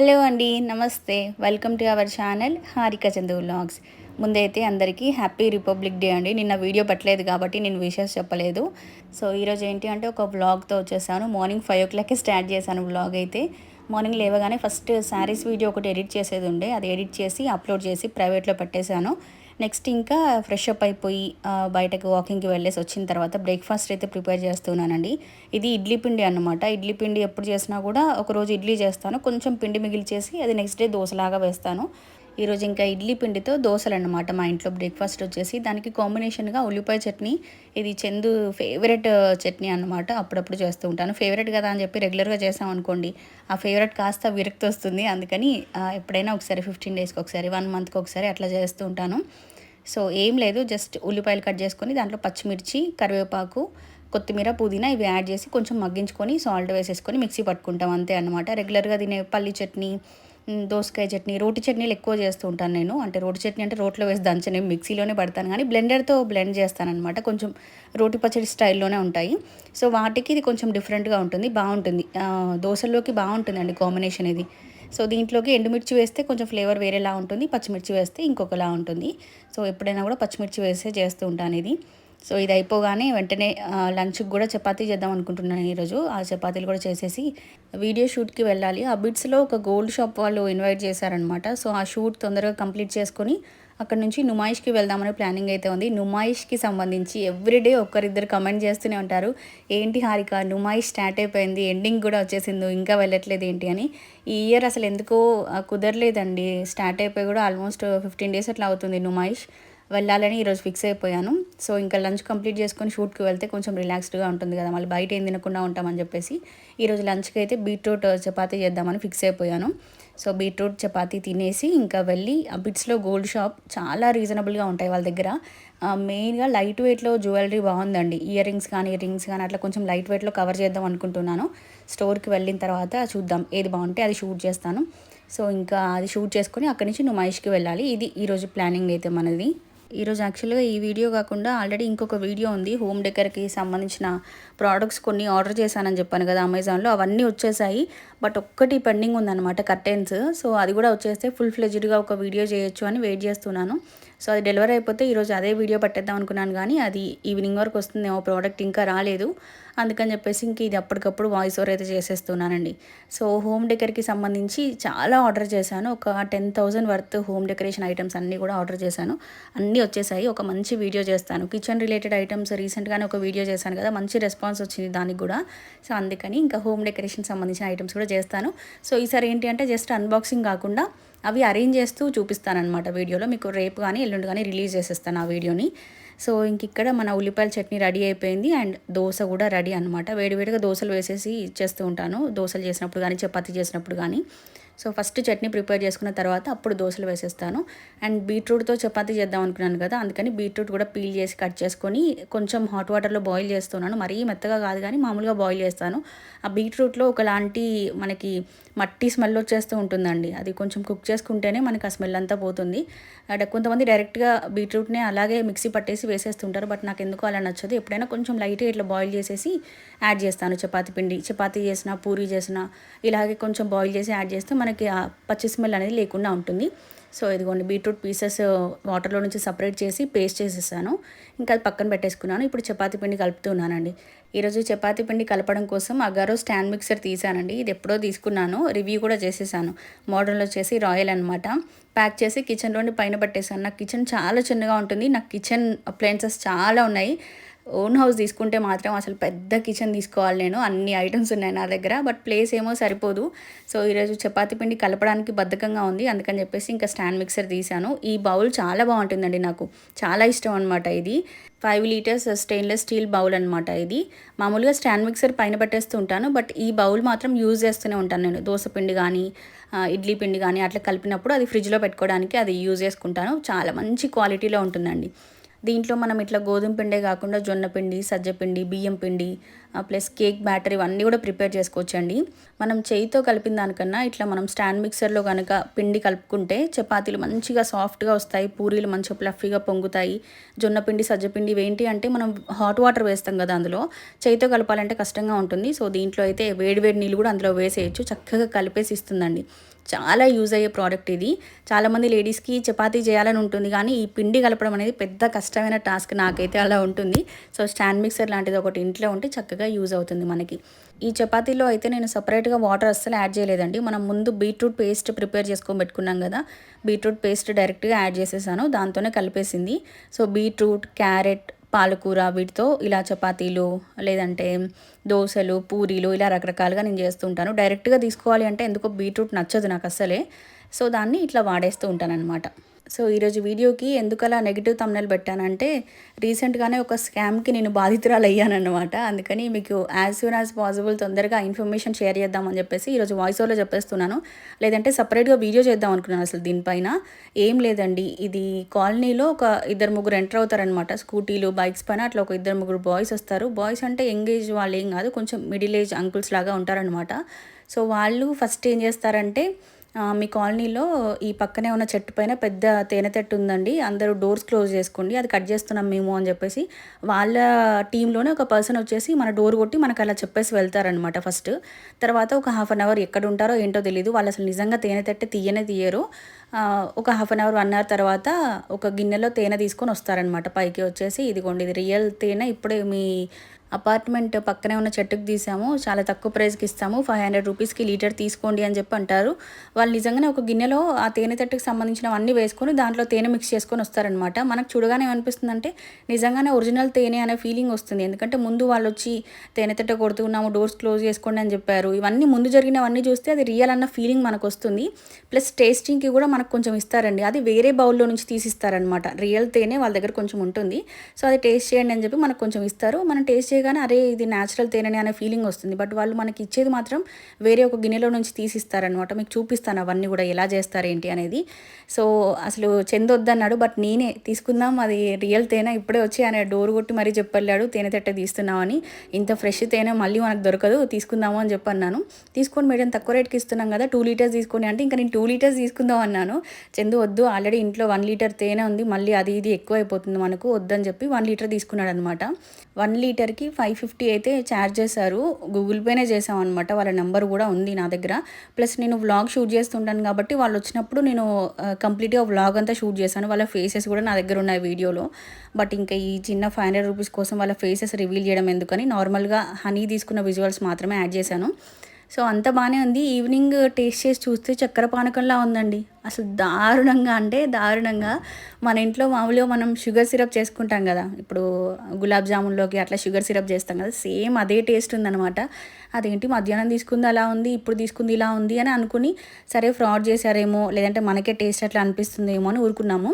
Hello అండి నమస్తే. Welcome to our channel Harika Chandu vlogs. ముందైతే అందరికీ హ్యాపీ రిపబ్లిక్ డే అండి. నిన్న వీడియో పెట్టలేదు కాబట్టి నేను విషెస్ చెప్పలేదు. సో ఈరోజు ఏంటి అంటే ఒక వ్లాగ్తో వచ్చేసాను. మార్నింగ్ ఫైవ్ ఓ క్లాక్కి స్టార్ట్ చేశాను వ్లాగ్ అయితే. మార్నింగ్ లేవగానే ఫస్ట్ శారీస్ వీడియో ఒకటి ఎడిట్ చేసేది ఉండే. అది ఎడిట్ చేసి అప్లోడ్ చేసి ప్రైవేట్లో పెట్టేశాను. నెక్స్ట్ ఇంకా ఫ్రెష్ అప్ అయిపోయి బయటకు వాకింగ్కి వెళ్ళేసి వచ్చిన తర్వాత బ్రేక్ఫాస్ట్ అయితే ప్రిపేర్ చేస్తున్నానండి. ఇది ఇడ్లీ పిండి అన్నమాట. ఇడ్లీ పిండి ఎప్పుడు చేసినా కూడా ఒకరోజు ఇడ్లీ చేస్తాను. కొంచెం పిండి మిగిల్చేసి అది నెక్స్ట్ డే దోశలాగా వేస్తాను. ఈరోజు ఇంకా ఇడ్లీ పిండితో దోశలు అనమాట మా ఇంట్లో బ్రేక్ఫాస్ట్ వచ్చేసి. దానికి కాంబినేషన్గా ఉల్లిపాయ చట్నీ ఇది చందు ఫేవరెట్ చట్నీ అన్నమాట అప్పుడప్పుడు చేస్తూ ఉంటాను. ఫేవరెట్ కదా అని చెప్పి రెగ్యులర్గా చేసాం అనుకోండి ఆ ఫేవరెట్ కాస్త విరక్తి వస్తుంది. అందుకని ఎప్పుడైనా ఒకసారి ఫిఫ్టీన్ డేస్కి ఒకసారి వన్ మంత్కి ఒకసారి అట్లా చేస్తూ ఉంటాను. సో ఏం లేదు జస్ట్ ఉల్లిపాయలు కట్ చేసుకొని దాంట్లో పచ్చిమిర్చి కరివేపాకు కొత్తిమీర పుదీనా ఇవి యాడ్ చేసి కొంచెం మగ్గించుకొని సాల్ట్ వేసేసుకొని మిక్సీ పట్టుకుంటాం అంతే అనమాట రెగ్యులర్గా తినే పల్లి చట్నీ దోసకాయ చట్నీ రోటి చట్నీలు ఎక్కువ చేస్తూ ఉంటాను నేను. అంటే రోటి చట్నీ అంటే రోట్లో వేసి దంచనే మిక్సీలోనే పడతాను కానీ బ్లెండర్తో బ్లెండ్ చేస్తాను అనమాట కొంచెం రోటి పచ్చడి స్టైల్లోనే ఉంటాయి. సో వాటికి ఇది కొంచెం డిఫరెంట్గా ఉంటుంది బాగుంటుంది. ఆ, దోశల్లోకి బాగుంటుందండి కాంబినేషన్ ఇది. సో దీంట్లోకి ఎండుమిర్చి వేస్తే కొంచెం ఫ్లేవర్ వేరేలా ఉంటుంది పచ్చిమిర్చి వేస్తే ఇంకొకలా ఉంటుంది. సో ఎప్పుడైనా కూడా పచ్చిమిర్చి వేస్తే చేస్తూ ఉంటాను ఇది. సో ఇది అయిపోగానే వెంటనే లంచ్కి కూడా చపాతీ చేద్దాం అనుకుంటున్నాను ఈరోజు. ఆ చపాతీలు కూడా చేసేసి వీడియో షూట్కి వెళ్ళాలి. ఆ బిట్స్లో ఒక గోల్డ్ షాప్ వాళ్ళు ఇన్వైట్ చేశారనమాట సో ఆ షూట్ తొందరగా కంప్లీట్ చేసుకొని అక్కడ నుంచి నుమాయిష్కి వెళ్దామనే ప్లానింగ్ అయితే ఉంది. నుమాయిష్కి సంబంధించి ఎవ్రీడే ఒక్కరిద్దరు కమెంట్ చేస్తూనే ఉంటారు. ఏంటి హారిక నుమాయిష్ స్టార్ట్ అయిపోయింది ఎండింగ్ కూడా వచ్చేసింది ఇంకా వెళ్ళట్లేదు ఏంటి అని. ఈ ఇయర్ అసలు ఎందుకో కుదరలేదండి. స్టార్ట్ అయిపోయి కూడా ఆల్మోస్ట్ ఫిఫ్టీన్ డేస్ అట్లా అవుతుంది నుమాయిష్. వెళ్ళాలని ఈరోజు ఫిక్స్ అయిపోయాను. సో ఇంకా లంచ్ కంప్లీట్ చేసుకొని షూట్కి వెళ్తే కొంచెం రిలాక్స్డ్గా ఉంటుంది కదా మళ్ళీ బయట ఏం తినకుండా ఉంటామని చెప్పేసి. ఈరోజు లంచ్కి అయితే బీట్రూట్ చపాతీ చేద్దామని ఫిక్స్ అయిపోయాను. సో బీట్రూట్ చపాతీ తినేసి ఇంకా వెళ్ళి ఆ బిట్స్లో గోల్డ్ షాప్ చాలా రీజనబుల్గా ఉంటాయి వాళ్ళ దగ్గర. మెయిన్గా లైట్ వెయిట్లో జ్యువెలరీ బాగుందండి. ఇయర్ రింగ్స్ కానీ రింగ్స్ కానీ అట్లా కొంచెం లైట్ వెయిట్లో కవర్ చేద్దాం అనుకుంటున్నాను. స్టోర్కి వెళ్ళిన తర్వాత చూద్దాం ఏది బాగుంటే అది షూట్ చేస్తాను. సో ఇంకా అది షూట్ చేసుకొని అక్కడి నుంచి నుమాయిష్కి వెళ్ళాలి. ఇది ఈరోజు ప్లానింగ్ అయితే మనది. ఈరోజు యాక్చువల్గా ఈ వీడియో కాకుండా ఆల్రెడీ ఇంకొక వీడియో ఉంది. హోమ్ డెకర్కి సంబంధించిన ప్రోడక్ట్స్ కొన్ని ఆర్డర్ చేశానని చెప్పాను కదా అమెజాన్లో అవన్నీ వచ్చేసాయి. బట్ ఒక్కటి పెండింగ్ ఉందన్నమాట కర్టెన్స్ సో అది కూడా వచ్చేస్తే ఫుల్ ఫ్లెజ్డ్గా ఒక వీడియో చేయొచ్చు అని వెయిట్ చేస్తున్నాను. సో అది డెలివరీ అయిపోతే ఈరోజు అదే వీడియో పట్టేద్దాం అనుకున్నాను కానీ అది ఈవినింగ్ వరకు వస్తుందేమో ప్రోడక్ట్ ఇంకా రాలేదు. అందుకని చెప్పేసి ఇంక ఇది అప్పటికప్పుడు వాయిస్ ఓవర్ అయితే చేసేస్తున్నానండి. సో హోమ్ డెకర్కి సంబంధించి చాలా ఆర్డర్ చేశాను. ఒక ten thousand worth home decoration items అన్నీ కూడా ఆర్డర్ చేశాను. అన్నీ వచ్చేసాయి. ఒక మంచి వీడియో చేస్తాను. కిచెన్ రిలేటెడ్ ఐటమ్స్ రీసెంట్గానే ఒక వీడియో చేశాను కదా మంచి రెస్పాన్స్ వచ్చింది దానికి కూడా. సో అందుకని ఇంకా హోమ్ డెకరేషన్ సంబంధించిన ఐటమ్స్ కూడా చేస్తాను. సో ఈసారి ఏంటి అంటే జస్ట్ అన్బాక్సింగ్ కాకుండా అవి అరేంజ్ చేస్తూ చూపిస్తానమాట వీడియోలో. మీకు రేపు కానీ ఎల్లుండి కానీ రిలీజ్ చేసేస్తాను ఆ వీడియోని. సో ఇంక ఇక్కడ మన ఉల్లిపాయల చట్నీ రెడీ అయిపోయింది. అండ్ దోశ కూడా రెడీ అనమాట వేడివేడిగా దోశలు వేసేసి ఇచ్చేస్తూ ఉంటాను. దోశలు చేసినప్పుడు కానీ చపాతీ చేసినప్పుడు కానీ సో ఫస్ట్ చట్నీ ప్రిపేర్ చేసుకున్న తర్వాత అప్పుడు దోశలు వేసేస్తాను. అండ్ బీట్రూట్తో చపాతీ చేద్దాం అనుకున్నాను కదా అందుకని బీట్రూట్ కూడా పీల్ చేసి కట్ చేసుకొని కొంచెం హాట్ వాటర్లో బాయిల్ చేస్తున్నాను. మరీ మెత్తగా కాదు కానీ మామూలుగా బాయిల్ చేస్తాను. ఆ బీట్రూట్లో ఒకలాంటి మనకి మట్టి స్మెల్ వచ్చేస్తూ ఉంటుందండి. అది కొంచెం కుక్ చేసుకుంటేనే మనకి ఆ స్మెల్ అంతా పోతుంది. అండ్ కొంతమంది డైరెక్ట్గా బీట్రూట్నే అలాగే మిక్సీ పట్టేసి వేసేస్తుంటారు. బట్ నాకు ఎందుకు అలా నచ్చదు. ఎప్పుడైనా కొంచెం లైట్గా ఇట్లా బాయిల్ చేసేసి యాడ్ చేస్తాను చపాతీ పిండి. చపాతీ చేసిన పూరి చేసిన ఇలాగే కొంచెం బాయిల్ చేసి యాడ్ చేస్తే మనకి ఆ పచ్చి స్మెల్ అనేది లేకుండా ఉంటుంది. సో ఇదిగోండి బీట్రూట్ పీసెస్ వాటర్లో నుంచి సపరేట్ చేసి పేస్ట్ చేసేసాను. ఇంకా అది పక్కన పెట్టేసుకున్నాను. ఇప్పుడు చపాతీ పిండి కలుపుతున్నానండి. ఈరోజు చపాతీ పిండి కలపడం కోసం అగారో స్టాండ్ మిక్సర్ తీసానండి. ఇది ఎప్పుడో తీసుకున్నాను. రివ్యూ కూడా చేసేసాను. మోడర్న్లో చేసి రాయల్ అనమాట ప్యాక్ చేసి కిచెన్లోని పైన పట్టేసాను నాకు కిచెన్ చాలా చిన్నగా ఉంటుంది. నాకు కిచెన్ అప్లయన్సెస్ చాలా ఉన్నాయి. ఓన్ హౌస్ తీసుకుంటే మాత్రం అసలు పెద్ద కిచెన్ తీసుకోవాలి నేను. అన్ని ఐటమ్స్ ఉన్నాయి నా దగ్గర బట్ ప్లేస్ ఏమో సరిపోదు. సో ఈరోజు చపాతీ పిండి కలపడానికి బద్ధకంగా ఉంది. అందుకని చెప్పేసి ఇంకా స్టాండ్ మిక్సర్ తీశాను. ఈ బౌల్ చాలా బాగుంటుందండి నాకు. చాలా ఇష్టం అనమాట ఇది. Five litres stainless steel bowl అనమాట ఇది. మామూలుగా స్టాండ్ మిక్సర్ పైన పెట్టేస్తూ ఉంటాను బట్ ఈ బౌల్ మాత్రం యూజ్ చేస్తూనే ఉంటాను నేను. దోశ పిండి కానీ ఇడ్లీ పిండి కానీ అట్లా కలిపినప్పుడు అది ఫ్రిడ్జ్లో పెట్టుకోవడానికి అది యూజ్ చేసుకుంటాను. చాలా మంచి క్వాలిటీలో ఉంటుందండి. దీంట్లో మనం ఇట్లా గోధుమ పిండే కాకుండా జొన్న పిండి సజ్జ పిండి బియ్యం పిండి ప్లస్ కేక్ బ్యాటర్ ఇవన్నీ కూడా ప్రిపేర్ చేసుకోవచ్చండి. మనం చేయితో కలిపిన దానికన్నా ఇట్లా మనం స్టాండ్ మిక్సర్లో కనుక పిండి కలుపుకుంటే చపాతీలు మంచిగా సాఫ్ట్గా వస్తాయి పూరీలు మంచిగా ప్లఫీగా పొంగుతాయి. జొన్న పిండి సజ్జ పిండి ఏంటి అంటే మనం హాట్ వాటర్ వేస్తాం కదా అందులో. చేయితో కలపాలంటే కష్టంగా ఉంటుంది. సో దీంట్లో అయితే వేడి వేడి నీళ్ళు కూడా అందులో వేసేయచ్చు. చక్కగా కలిపేసి ఇస్తుందండి. చాలా యూజ్ అయ్యే ప్రోడక్ట్ ఇది. చాలామంది లేడీస్కి చపాతీ చేయాలని ఉంటుంది కానీ ఈ పిండి కలపడం అనేది పెద్ద కష్టమైన టాస్క్ నాకైతే అలా ఉంటుంది. సో స్టాండ్ మిక్సర్ లాంటిది ఒకటి ఇంట్లో ఉంటే చక్కగా యూజ్ అవుతుంది మనకి. ఈ చపాతీలో అయితే నేను సపరేట్గా వాటర్ అస్సలు యాడ్ చేయలేదండి. మనం ముందు బీట్రూట్ పేస్ట్ ప్రిపేర్ చేసుకొని పెట్టుకున్నాం కదా బీట్రూట్ పేస్ట్ డైరెక్ట్గా యాడ్ చేసేసాను. దాంతోనే కలిపేసింది. సో బీట్రూట్ క్యారెట్ పాలకూర వీటితో ఇలా చపాతీలు లేదంటే దోశలు పూరీలు ఇలా రకరకాలుగా నేను చేస్తూ ఉంటాను. డైరెక్ట్గా తీసుకోవాలి అంటే ఎందుకో బీట్రూట్ నచ్చదు నాకు అస్సలే. సో దాన్ని ఇట్లా వాడేస్తూ ఉంటాను అనమాట సో ఈరోజు వీడియోకి ఎందుకు అలా నెగిటివ్ తమ్నెల్ పెట్టానంటే రీసెంట్గానే ఒక స్కామ్కి నేను బాధితురాలు అయ్యానమాట అందుకని మీకు యాజ్ సూన్ యాజ్ పాసిబుల్ తొందరగా ఇన్ఫర్మేషన్ షేర్ చేద్దామని చెప్పేసి ఈరోజు వాయిస్ ఓవర్లో చెప్పేస్తున్నాను. లేదంటే సపరేట్గా వీడియో చేద్దాం అనుకున్నాను అసలు దీనిపైన. ఏం లేదండి. ఇది కాలనీలో ఒక ఇద్దరు ముగ్గురు ఎంటర్ అవుతారనమాట స్కూటీలు బైక్స్ పైన అట్లా ఒక ఇద్దరు ముగ్గురు బాయ్స్ వస్తారు. బాయ్స్ అంటే యంగ్ ఏజ్ వాళ్ళు ఏం కాదు కొంచెం మిడిల్ ఏజ్ అంకుల్స్ లాగా ఉంటారనమాట సో వాళ్ళు ఫస్ట్ ఏం చేస్తారంటే మీ కాలనీలో ఈ పక్కనే ఉన్న చెట్టు పైన పెద్ద తేనె తట్టు ఉందండి. అందరూ డోర్స్ క్లోజ్ చేసుకోండి. అది కట్ చేస్తున్నాం మేము అని చెప్పేసి వాళ్ళ టీంలోనే ఒక పర్సన్ వచ్చేసి మన డోర్ కొట్టి మనకు అలా చెప్పేసి వెళ్తారనమాట ఫస్ట్. తర్వాత ఒక హాఫ్ అన్ అవర్ ఎక్కడ ఉంటారో ఏంటో తెలియదు వాళ్ళు అసలు నిజంగా తేనె తట్టి తీయనే తీయరు. ఒక half an hour one hour తర్వాత ఒక గిన్నెలో తేనె తీసుకొని వస్తారనమాట పైకి వచ్చేసి ఇదిగోండి ఇది రియల్ తేనె. ఇప్పుడే మీ అపార్ట్మెంట్ పక్కనే ఉన్న చెట్టుకు తీసాము. చాలా తక్కువ ప్రైస్కి ఇస్తాము. ఫైవ్ హండ్రెడ్ రూపీస్కి లీటర్ తీసుకోండి అని చెప్పి అంటారు. వాళ్ళు నిజంగానే ఒక గిన్నెలో ఆ తేనె తట్టుకు సంబంధించినవన్నీ వేసుకొని దాంట్లో తేనె మిక్స్ చేసుకొని వస్తారనమాట మనకు చూడగానే ఏమనిపిస్తుందంటే నిజంగానే ఒరిజినల్ తేనె అనే ఫీలింగ్ వస్తుంది. ఎందుకంటే ముందు వాళ్ళు వచ్చి తేనె తట్ట కొడుతున్నాము డోర్స్ క్లోజ్ చేసుకోండి అని చెప్పారు. ఇవన్నీ ముందు జరిగినవన్నీ చూస్తే అది రియల్ అన్న ఫీలింగ్ మనకు వస్తుంది. ప్లస్ టేస్టింగ్కి కూడా మనకు కొంచెం ఇస్తారండి. అది వేరే బౌల్లో నుంచి తీసిస్తారనమాట రియల్ తేనె వాళ్ళ దగ్గర కొంచెం ఉంటుంది. సో అది టేస్ట్ చేయండి అని చెప్పి మనకు కొంచెం ఇస్తారు. మనం టేస్ట్ కానీ అరే ఇది న్యాచురల్ తేనె అనే ఫీలింగ్ వస్తుంది. బట్ వాళ్ళు మనకి ఇచ్చేది మాత్రం వేరే ఒక గిన్నెలో నుంచి తీసిస్తారనమాట మీకు చూపిస్తాను అవన్నీ కూడా ఎలా చేస్తారేంటి అనేది. సో అసలు చెందొద్దన్నాడు బట్ నేనే తీసుకుందాం అది రియల్ తేనె ఇప్పుడే వచ్చి ఆయన డోర్ కొట్టి మరీ చెప్పెళ్ళాడు తేనె తట్ట తీస్తున్నామని. ఇంత ఫ్రెష్ తేనె మళ్ళీ మనకు దొరకదు తీసుకుందాము అని చెప్పన్నాను. తీసుకొని మేడం తక్కువ రేట్కి ఇస్తున్నాం కదా టూ లీటర్స్ తీసుకొని అంటే ఇంకా నేను టూ లీటర్స్ తీసుకుందాం అన్నాను. చందు వద్దు ఆల్రెడీ ఇంట్లో వన్ లీటర్ తేనె ఉంది మళ్ళీ అది ఇది ఎక్కువ అయిపోతుంది మనకు వద్దని చెప్పి వన్ లీటర్ తీసుకున్నాడు అనమాట వన్ లీటర్కి ఫైవ్ ఫిఫ్టీ అయితే ఛార్జ్ చేశారు. గూగుల్ పేనే చేసామన్నమాట వాళ్ళ నెంబర్ కూడా ఉంది నా దగ్గర. ప్లస్ నేను వ్లాగ్ షూట్ చేస్తుంటాను కాబట్టి వాళ్ళు వచ్చినప్పుడు నేను కంప్లీట్గా వ్లాగ్ అంతా షూట్ చేశాను. వాళ్ళ ఫేసెస్ కూడా నా దగ్గర ఉన్నాయి వీడియోలో. బట్ ఇంకా ఈ చిన్న ఫైవ్ హండ్రెడ్ రూపీస్ కోసం వాళ్ళ ఫేసెస్ రివీల్ చేయడం ఎందుకని నార్మల్గా హనీ తీసుకున్న విజువల్స్ మాత్రమే యాడ్ చేశాను. సో అంత బాగానే ఉంది. ఈవినింగ్ టేస్ట్ చేసి చూస్తే చక్కెర పానకంలా ఉందండి. అసలు దారుణంగా అంటే దారుణంగా. మన ఇంట్లో మామూలుగా మనం షుగర్ సిరప్ చేసుకుంటాం కదా. ఇప్పుడు గులాబ్ జామున్లోకి అట్లా షుగర్ సిరప్ చేస్తాం కదా. సేమ్ అదే టేస్ట్ ఉందనమాట అదేంటి మధ్యాహ్నం తీసుకుంది అలా ఉంది ఇప్పుడు తీసుకుంది ఇలా ఉంది అని అనుకుని సరే ఫ్రాడ్ చేశారేమో లేదంటే మనకే టేస్ట్ అట్లా అనిపిస్తుందేమో అని ఊరుకున్నాము.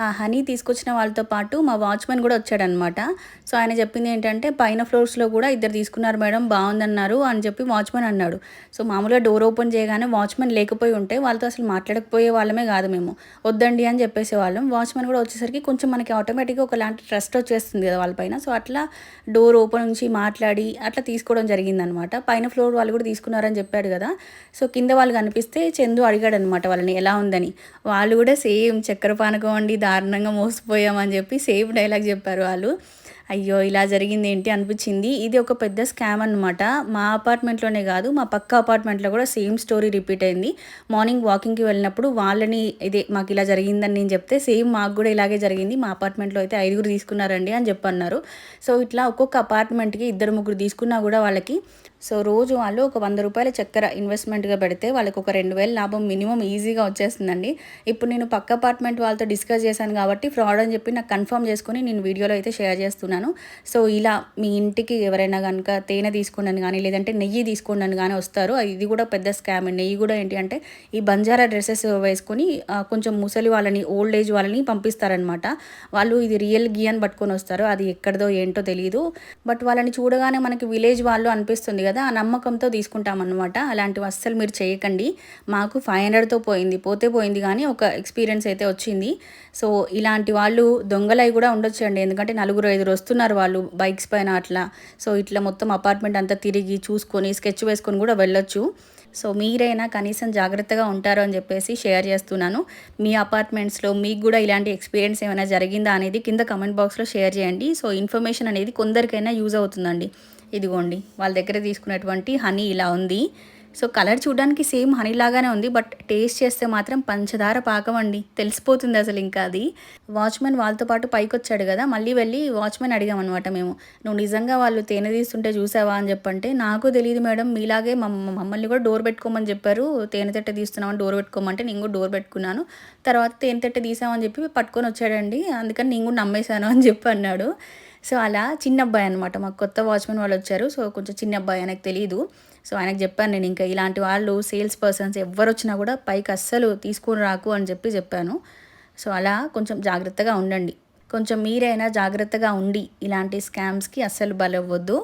ఆ హనీ తీసుకొచ్చిన వాళ్ళతో పాటు మా వాచ్మెన్ కూడా వచ్చాడనమాట సో ఆయన చెప్పింది ఏంటంటే పైన ఫ్లోర్స్లో కూడా ఇద్దరు తీసుకున్నారు మేడం బాగుందన్నారు అని చెప్పి వాచ్మెన్ అన్నాడు. సో మామూలుగా డోర్ ఓపెన్ చేయగానే వాచ్మెన్ లేకపోయి ఉంటే వాళ్ళతో అసలు మాట్లాడకపోయే వాళ్ళమే కాదు మేము. వద్దండి అని చెప్పేసే వాళ్ళం వాచ్మెన్ కూడా వచ్చేసరికి కొంచెం మనకి ఆటోమేటిక్గా ఒకలాంటి ట్రస్ట్ వచ్చేస్తుంది కదా వాళ్ళపైన సో అట్లా డోర్ ఓపెన్ నుంచి మాట్లాడి అట్లా తీసుకోవడం జరిగిందనమాట. పైన ఫ్లోర్ వాళ్ళు కూడా తీసుకున్నారని చెప్పాడు కదా. సో కింద వాళ్ళు కనిపిస్తే చందు అడిగాడు అనమాట వాళ్ళని ఎలా ఉందని? వాళ్ళు కూడా సేమ్ చక్కెర పానకం అండి దారుణంగా మోసపోయామని చెప్పి సేమ్ డైలాగ్ చెప్పారు వాళ్ళు. అయ్యో ఇలా జరిగింది ఏంటి అనిపించింది. ఇది ఒక పెద్ద స్కామ్ అనమాట మా అపార్ట్మెంట్లోనే కాదు మా పక్క అపార్ట్మెంట్లో కూడా సేమ్ స్టోరీ రిపీట్ అయింది. మార్నింగ్ వాకింగ్కి వెళ్ళినప్పుడు వాళ్ళని ఇదే మాకు ఇలా జరిగిందని నేను చెప్తే సేమ్ మాకు కూడా ఇలాగే జరిగింది. మా అపార్ట్మెంట్లో అయితే ఐదుగురు తీసుకున్నారండి అని చెప్పన్నారు. సో ఇట్లా ఒక్కొక్క అపార్ట్మెంట్కి ఇద్దరు ముగ్గురు తీసుకున్నా కూడా వాళ్ళకి సో రోజు వాళ్ళు ఒక వంద రూపాయల చక్కెర ఇన్వెస్ట్మెంట్గా పెడితే వాళ్ళకి ఒక రెండు వేల లాభం మినిమం ఈజీగా వచ్చేస్తుందండి. ఇప్పుడు నేను పక్క అపార్ట్మెంట్ వాళ్ళతో డిస్కస్ చేశాను కాబట్టి ఫ్రాడ్ అని చెప్పి నాకు కన్ఫర్మ్ చేసుకుని నేను వీడియోలో అయితే షేర్ చేస్తున్నాను. సో ఇలా మీ ఇంటికి ఎవరైనా కనుక తేనె తీసుకోండి కానీ లేదంటే నెయ్యి తీసుకోండి కానీ వస్తారు. ఇది కూడా పెద్ద స్కామ్ నెయ్యి కూడా ఏంటి అంటే ఈ బంజారా డ్రెస్సెస్ వేసుకొని కొంచెం ముసలి వాళ్ళని ఓల్డ్ ఏజ్ వాళ్ళని పంపిస్తారనమాట వాళ్ళు ఇది రియల్ గీ అని పట్టుకొని వస్తారు. అది ఎక్కడదో ఏంటో తెలియదు బట్ వాళ్ళని చూడగానే మనకి విలేజ్ వాళ్ళు అనిపిస్తుంది కదా ఆ నమ్మకంతో తీసుకుంటామన్నమాట. అలాంటివి అస్సలు మీరు చేయకండి. మాకు ఫైవ్ హండ్రెడ్తో పోయింది పోతే పోయింది కానీ ఒక ఎక్స్పీరియన్స్ అయితే వచ్చింది. సో ఇలాంటి వాళ్ళు దొంగలై కూడా ఉండొచ్చు అండి ఎందుకంటే నలుగురు ఐదుగురు వస్తున్నారు వాళ్ళు బైక్స్ పైన అట్లా. సో ఇట్లా మొత్తం అపార్ట్మెంట్ అంతా తిరిగి చూసుకొని స్కెచ్ వేసుకొని కూడా వెళ్ళొచ్చు. సో మీరైనా కనీసం జాగ్రత్తగా ఉంటారు అని చెప్పేసి షేర్ చేస్తున్నాను. మీ అపార్ట్మెంట్స్లో మీకు కూడా ఇలాంటి ఎక్స్పీరియన్స్ ఏమైనా జరిగిందా అనేది కింద కమెంట్ బాక్స్లో షేర్ చేయండి. సో ఇన్ఫర్మేషన్ అనేది కొందరికైనా యూజ్ అవుతుందండి. ఇదిగోండి వాళ్ళ దగ్గర తీసుకున్నటువంటి హనీ ఇలా ఉంది. సో కలర్ చూడడానికి సేమ్ హనీ లాగానే ఉంది బట్ టేస్ట్ చేస్తే మాత్రం పంచదార పాకం అండి. తెలిసిపోతుంది అసలు ఇంకా అది. వాచ్మెన్ వాళ్ళతో పాటు పైకి వచ్చాడు కదా మళ్ళీ వెళ్ళి వాచ్మెన్ అడిగామన్నమాట మేము. నువ్వు నిజంగా వాళ్ళు తేనె తీస్తుంటే చూసావా? అని చెప్పంటే నాకు తెలియదు మేడం మీలాగే మమ్మ మమ్మల్ని కూడా డోర్ పెట్టుకోమని చెప్పారు. తేనె తట్టె తీస్తున్నామని డోర్ పెట్టుకోమంటే నేను కూడా డోర్ పెట్టుకున్నాను. తర్వాత తేనె తట్టె తీసామని చెప్పి పట్టుకొని వచ్చాడండి అందుకని నేను కూడా నమ్మేశాను అని చెప్పి అన్నాడు. సో అలా చిన్న అబ్బాయి అనమాట మాకు కొత్త వాచ్మెన్ వాళ్ళు వచ్చారు. సో కొంచెం చిన్న అబ్బాయి ఆయనకు తెలియదు సో ఆయనకు చెప్పాను నేను ఇంకా ఇలాంటి వాళ్ళు సేల్స్ పర్సన్స్ ఎవరు వచ్చినా కూడా పైకి అస్సలు తీసుకొని రాకు అని చెప్పి చెప్పాను. సో అలా కొంచెం జాగ్రత్తగా ఉండండి. కొంచెం మీరైనా జాగ్రత్తగా ఉండి ఇలాంటి స్కామ్స్కి అస్సలు బలవ్వద్దు.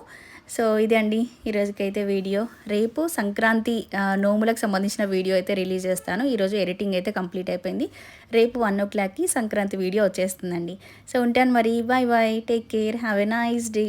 సో ఇదే అండి ఈరోజుకైతే వీడియో. రేపు సంక్రాంతి నోములకు సంబంధించిన వీడియో అయితే రిలీజ్ చేస్తాను. ఈరోజు ఎడిటింగ్ అయితే కంప్లీట్ అయిపోయింది. రేపు వన్ ఓ క్లాక్కి సంక్రాంతి వీడియో వచ్చేస్తుందండి. సో ఉంటాను మరి. Bye bye. Take care. Have a nice day.